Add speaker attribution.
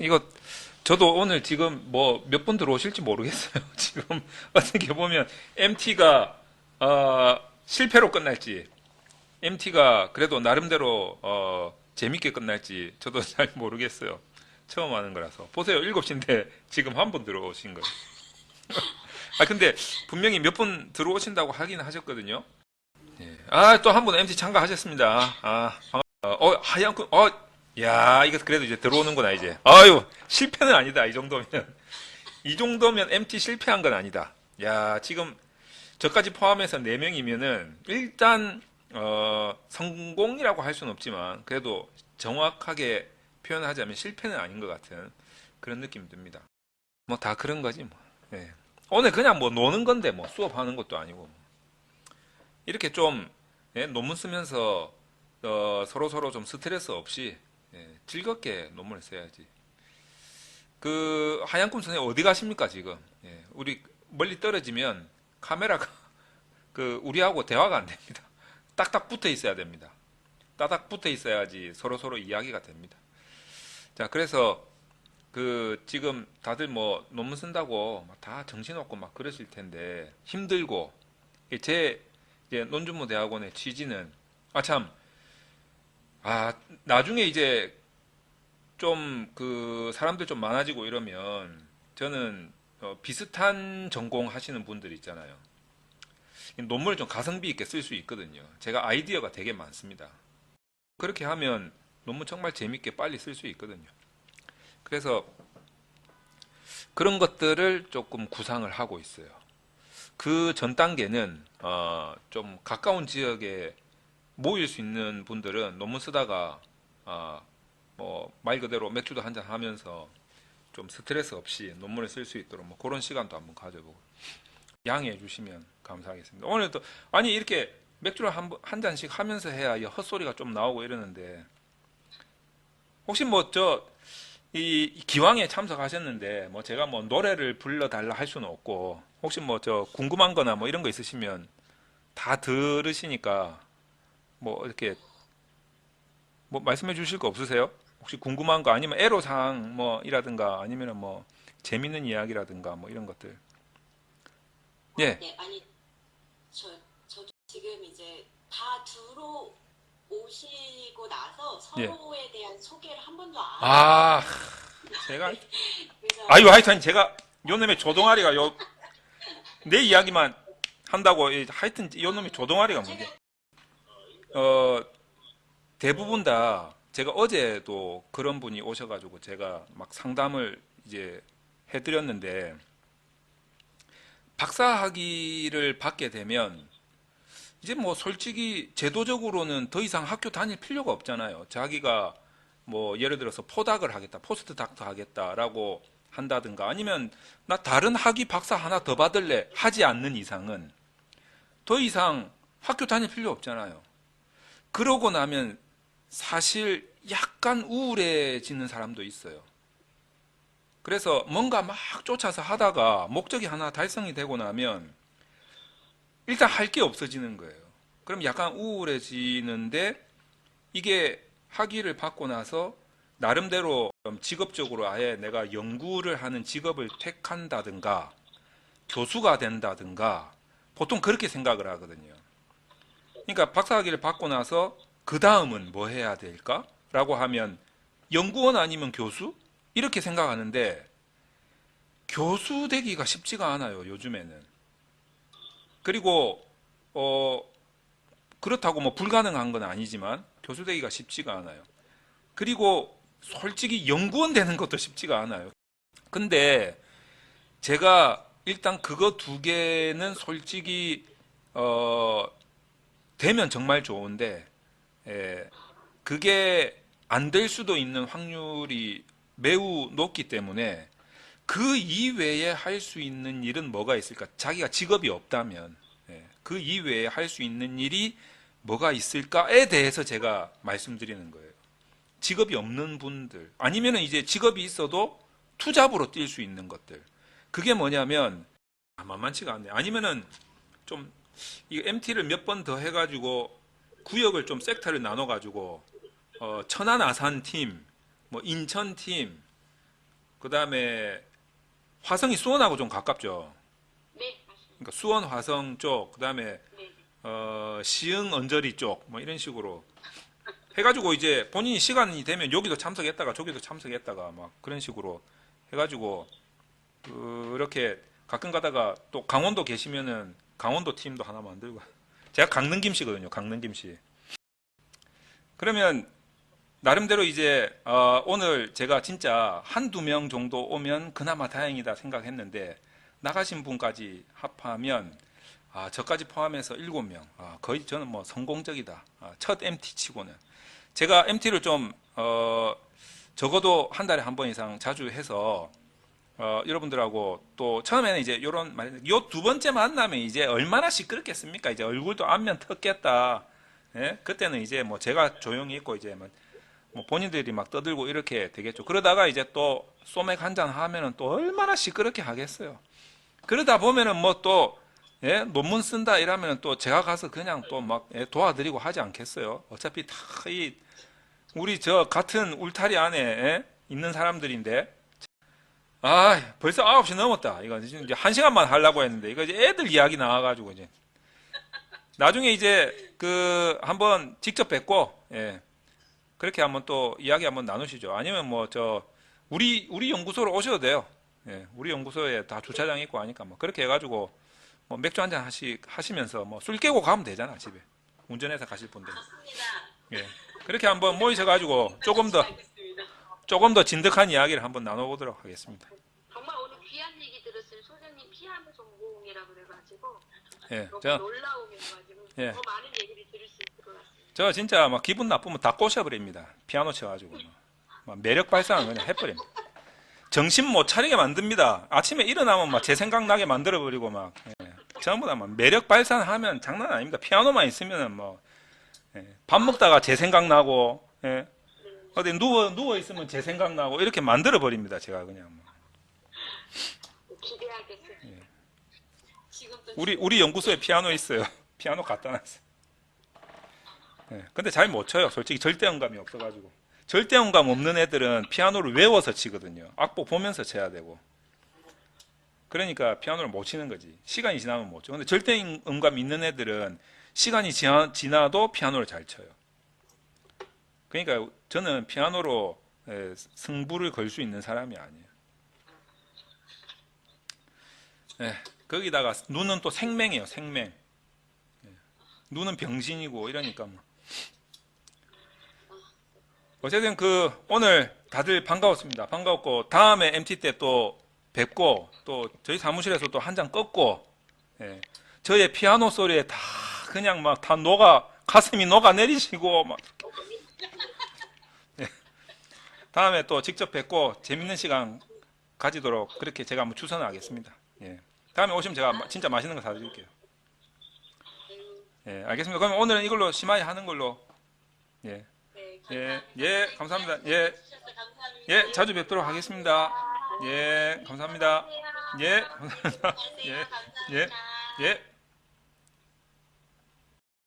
Speaker 1: 이거 저도 오늘 지금 뭐 몇 분 들어오실지 모르겠어요. 지금 어떻게 보면 MT가 어, 실패로 끝날지 MT가 그래도 나름대로 어, 재밌게 끝날지 저도 잘 모르겠어요. 처음 하는 거라서 보세요. 7시인데 지금 한 분 들어오신 거예요. 아 근데 분명히 몇 분 들어오신다고 하긴 하셨거든요. 아또 한 분 MT 참가하셨습니다. 아 반갑- 어, 어 하얀 군 어, 야 이거 그래도 이제 들어오는구나 이제. 아유 실패는 아니다 이 정도면 이 정도면 MT 실패한 건 아니다. 야 지금 저까지 포함해서 4명이면은 일단 어, 성공이라고 할 수는 없지만 그래도 정확하게 표현하자면 실패는 아닌 것 같은 그런 느낌이 듭니다. 뭐 다 그런 거지 뭐. 예. 오늘 그냥 뭐 노는 건데 뭐 수업하는 것도 아니고 뭐. 이렇게 좀 예, 논문 쓰면서 어, 서로 서로 좀 스트레스 없이 예, 즐겁게 논문을 써야지. 그 하얀꿈 선생님 어디 가십니까 지금? 예, 우리 멀리 떨어지면 카메라가 그 우리하고 대화가 안 됩니다. 딱딱 붙어 있어야 됩니다. 따닥 붙어 있어야지 서로 서로 이야기가 됩니다. 자, 그래서 그 지금 다들 뭐 논문 쓴다고 막다 정신없고 막 그러실 텐데 힘들고 제 논준모 대학원의 취지는 아 참 아 나중에 이제 좀 그 사람들 좀 많아지고 이러면 저는 어, 비슷한 전공 하시는 분들 있잖아요. 논문을 좀 가성비 있게 쓸 수 있거든요. 제가 아이디어가 되게 많습니다. 그렇게 하면 논문 정말 재밌게 빨리 쓸 수 있거든요. 그래서 그런 것들을 조금 구상을 하고 있어요. 그 전 단계는 어, 좀 가까운 지역에 모일 수 있는 분들은 논문 쓰다가 어, 뭐말 그대로 맥주도 한잔 하면서 좀 스트레스 없이 논문을 쓸 수 있도록 뭐 그런 시간도 한번 가져보고 양해해 주시면 감사하겠습니다. 오늘도 아니 이렇게 맥주를 한, 번- 한 잔씩 하면서 해야 이 헛소리가 좀 나오고 이러는데 혹시 뭐 저 이 기왕에 참석하셨는데 뭐 제가 뭐 노래를 불러달라 할 수는 없고 혹시 뭐 저 궁금한 거나 뭐 이런 거 있으시면 다 들으시니까 뭐 이렇게 뭐 말씀해 주실 거 없으세요? 혹시 궁금한 거 아니면 애로사항 뭐 이라든가 아니면 뭐 재밌는 이야기라든가 뭐 이런 것들 예.
Speaker 2: 네, 아니 저 저도 지금 이제 다 들어 오시고 나서 서로에 대한 소개를 한 번도 안
Speaker 1: 예. 아 제가
Speaker 2: 그래서
Speaker 1: 아유 하여튼 제가 요놈의 조동아리가 요 내 이야기만 한다고 이- 하여튼 요놈의 조동아리가 뭔데 어 대부분 다 제가 어제도 그런 분이 오셔가지고 제가 막 상담을 이제 해드렸는데 박사 학위를 받게 되면 이제 뭐 솔직히 제도적으로는 더 이상 학교 다닐 필요가 없잖아요. 자기가 뭐 예를 들어서 포닥을 하겠다, 포스트 닥터 하겠다라고 한다든가 아니면 나 다른 학위 박사 하나 더 받을래 하지 않는 이상은 더 이상 학교 다닐 필요 없잖아요. 그러고 나면 사실 약간 우울해지는 사람도 있어요. 그래서 뭔가 막 쫓아서 하다가 목적이 하나 달성이 되고 나면 일단 할 게 없어지는 거예요. 그럼 약간 우울해지는데 이게 학위를 받고 나서 나름대로 좀 직업적으로 아예 내가 연구를 하는 직업을 택한다든가 교수가 된다든가 보통 그렇게 생각을 하거든요. 그러니까 박사학위를 받고 나서 그 다음은 뭐 해야 될까? 라고 하면 연구원 아니면 교수? 이렇게 생각하는데 교수 되기가 쉽지가 않아요, 요즘에는. 그리고 어 그렇다고 뭐 불가능한 건 아니지만 교수 되기가 쉽지가 않아요. 그리고 솔직히 연구원 되는 것도 쉽지가 않아요. 근데 제가 일단 그거 두 개는 솔직히 어 되면 정말 좋은데 예, 그게 안 될 수도 있는 확률이 매우 높기 때문에 그 이외에 할 수 있는 일은 뭐가 있을까? 자기가 직업이 없다면 예, 그 이외에 할 수 있는 일이 뭐가 있을까에 대해서 제가 말씀드리는 거예요. 직업이 없는 분들 아니면 이제 직업이 있어도 투잡으로 뛸 수 있는 것들 그게 뭐냐면 아, 만만치가 않네. 아니면은 좀 이 MT를 몇 번 더 해가지고 구역을 좀 섹터를 나눠가지고 어, 천안 아산 팀, 뭐 인천 팀, 그 다음에 화성이 수원하고 좀 가깝죠.
Speaker 2: 네.
Speaker 1: 그러니까 수원 화성 쪽, 그 다음에
Speaker 2: 네, 네.
Speaker 1: 어, 시흥 언저리 쪽, 뭐 이런 식으로 해가지고 이제 본인이 시간이 되면 여기도 참석했다가 저기도 참석했다가 막 그런 식으로 해가지고 그렇게 가끔 가다가 또 강원도 계시면은 강원도 팀도 하나 만들고 제가 강릉 김씨거든요. 강릉 김씨. 그러면 나름대로 이제 어, 오늘 제가 진짜 한두 명 정도 오면 그나마 다행이다 생각했는데 나가신 분까지 합하면 아, 저까지 포함해서 7명. 아, 거의 저는 뭐 성공적이다. 아, 첫 MT 치고는. 제가 MT를 좀, 어, 적어도 한 달에 한 번 이상 자주 해서, 어, 여러분들하고 또 처음에는 이제 요런 말, 요두 번째 만나면 이제 얼마나 시끄럽겠습니까? 이제 얼굴도 안면 텄겠다. 예? 그때는 이제 뭐 제가 조용히 있고 이제 뭐, 뭐 본인들이 막 떠들고 이렇게 되겠죠. 그러다가 이제 또 소맥 한 잔 하면은 또 얼마나 시끄럽게 하겠어요. 그러다 보면은 뭐또 예, 논문 쓴다 이러면 또 제가 가서 그냥 또막 예, 도와드리고 하지 않겠어요. 어차피 다 이 우리 저 같은 울타리 안에 예, 있는 사람들인데 아 벌써 9시 넘었다. 이거 지금 이제 한 시간만 하려고 했는데 이거 이제 애들 이야기 나와가지고 이제 나중에 이제 그 한번 직접 뵙고 예, 그렇게 한번 또 이야기 한번 나누시죠. 아니면 뭐 저 우리 우리 연구소로 오셔도 돼요. 예, 우리 연구소에 다 주차장 있고 하니까 뭐 그렇게 해가지고 뭐 맥주 한잔 하시 하시면서 뭐 술 깨고 가면 되잖아 집에 운전해서 가실 분들. 예, 그렇게 한번 모이셔가지고 조금 더. 조금 더 진득한 이야기를 한번 나눠보도록 하겠습니다.
Speaker 2: 정말 오늘 귀한 얘기 들었어요. 소장님 피아노 전공이라 그래가지고
Speaker 1: 예,
Speaker 2: 너무
Speaker 1: 저,
Speaker 2: 놀라움이어가지고
Speaker 1: 예.
Speaker 2: 더 많은 얘기를 들을 수 있을 것 같습니다.
Speaker 1: 저 진짜 막 기분 나쁘면 다 꼬셔버립니다. 피아노 쳐가지고 막, 막 매력 발산을 그냥 해버립니다. 정신 못 차리게 만듭니다. 아침에 일어나면 막 제 생각 나게 만들어버리고 막 예. 전부 다 막 매력 발산하면 장난 아닙니다. 피아노만 있으면은 뭐밥 먹다가 제 생각 나고 예. 어디 누워 누워 있으면 제 생각 나고 이렇게 만들어 버립니다. 제가 그냥 뭐.
Speaker 2: 기대하겠습니다. 지금도
Speaker 1: 우리 우리 연구소에 피아노 있어요. 피아노 갖다 놨어요. 예, 근데 잘 못 쳐요. 솔직히 절대음감이 없어가지고. 절대음감 없는 애들은 피아노를 외워서 치거든요. 악보 보면서 쳐야 되고. 그러니까 피아노를 못 치는 거지. 시간이 지나면 못 쳐. 근데 절대음감 있는 애들은 시간이 지나, 지나도 피아노를 잘 쳐요. 그러니까 저는 피아노로 예, 승부를 걸 수 있는 사람이 아니에요. 예, 거기다가 눈은 또 생맹이에요, 생맹. 예, 눈은 병신이고 이러니까 뭐. 어쨌든 그 오늘 다들 반가웠습니다. 반가웠고 다음에 MT 때 또 뵙고 또 저희 사무실에서 또 한 잔 꺾고 예, 저의 피아노 소리에 다 그냥 막 다 녹아 가슴이 녹아 내리시고 막 예, 다음에 또 직접 뵙고 재밌는 시간 가지도록 그렇게 제가 한번 추천을 하겠습니다. 예. 다음에 오시면 제가 마- 진짜 맛있는 거 사드릴게요. 예, 알겠습니다. 그럼 오늘은 이걸로 심하게 하는 걸로. 예,
Speaker 2: 네,
Speaker 1: 예, 예, 감사합니다. 예,
Speaker 2: 주셔서 감사합니다.
Speaker 1: 예, 자주 뵙도록 하겠습니다. 예, 감사합니다. 예, 감사합니다.
Speaker 2: 안녕하세요.
Speaker 1: 예,
Speaker 2: 감사합니다.
Speaker 1: 예, 예.